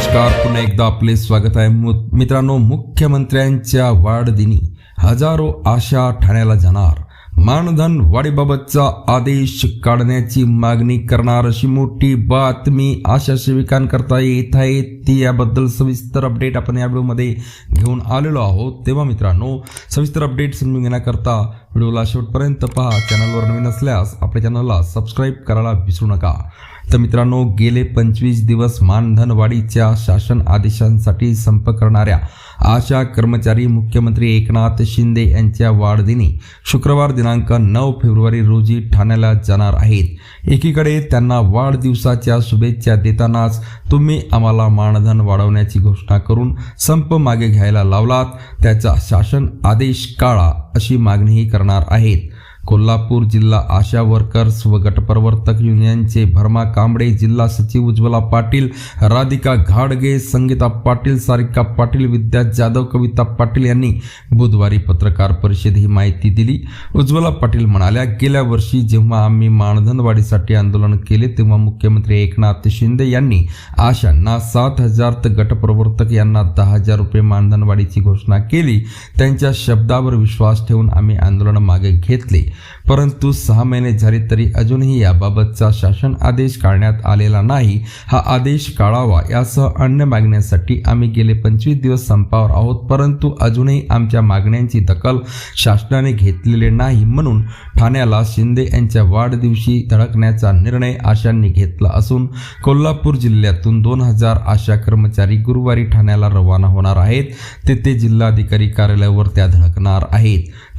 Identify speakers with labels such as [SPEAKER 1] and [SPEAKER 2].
[SPEAKER 1] नमस्कार पुन्हा एकदा आपले स्वागत आहे. मु- मित्रांनो मुख्यमंत्र्यांच्या वाढदिनी. हजारो आशा ठाण्याला जाणार. मानधन वाढीबाबतचा आदेश काढण्याची मागणी करणार. अशी मोठी बातमी आशा सेविकांकरता येत आहे. ती याबद्दल सविस्तर अपडेट आपण या व्हिडिओमध्ये घेऊन आलेलो आहोत. तेव्हा मित्रांनो सविस्तर अपडेट समजून घेण्याकरता व्हिडिओला शेवटपर्यंत पहा. चॅनलवर नवीन असल्यास आपल्या चॅनलला सबस्क्राईब करायला विसरू नका. तर मित्रांनो गेले पंचवीस दिवस मानधनवाढीच्या शासन आदेशांसाठी संप करणाऱ्या आशा कर्मचारी मुख्यमंत्री एकनाथ शिंदे यांच्या वाढदिनी शुक्रवार दिनांक नऊ फेब्रुवारी रोजी ठाण्याला जाणार आहेत. एकीकडे त्यांना वाढदिवसाच्या शुभेच्छा देतानाच तुम्ही आम्हाला मानधन वाढवण्याची घोषणा करून संप मागे घ्यायला लावलात. त्याचा शासन आदेश काळा अशी मागणीही करणार आहेत. कोल्हापूर जिल्हा आशा वर्कर्स व गटप्रवर्तक युनियनचे भरमा कांबळे जिल्हा सचिव उज्ज्वला पाटील राधिका घाडगे संगीता पाटील सारिका पाटील विद्या जाधव कविता पाटील यांनी बुधवारी पत्रकार परिषद ही माहिती दिली. उज्ज्वला पाटील म्हणाल्या गेल्या वर्षी जेव्हा आम्ही मानधन वाढीसाठी आंदोलन केले तेव्हा मुख्यमंत्री एकनाथ शिंदे यांनी आशांना सात हजार तर गटप्रवर्तक यांना दहा हजार रुपये मानधन वाढीची घोषणा केली. त्यांच्या शब्दावर विश्वास ठेवून आम्ही आंदोलन मागे घेतले. परंतु सहा महिने झाले तरी अजूनही याबाबतचा शासन आदेश काढण्यात आलेला नाही. हा आदेश काढावा यासह अन्य मागण्यांसाठी आम्ही गेले पंचवीस दिवस संपावर आहोत परंतु अजूनही आमच्या मागण्यांची दखल शासनाने घेतलेले नाही म्हणून ठाण्याला शिंदे यांच्या वाढदिवशी धडकण्याचा निर्णय आशांनी घेतला असून कोल्हापूर जिल्ह्यातून दोन हजार आशा कर्मचारी गुरुवारी ठाण्याला रवाना होणार आहेत. तेथे जिल्हाधिकारी कार्यालयावर त्या धडकणार आहेत.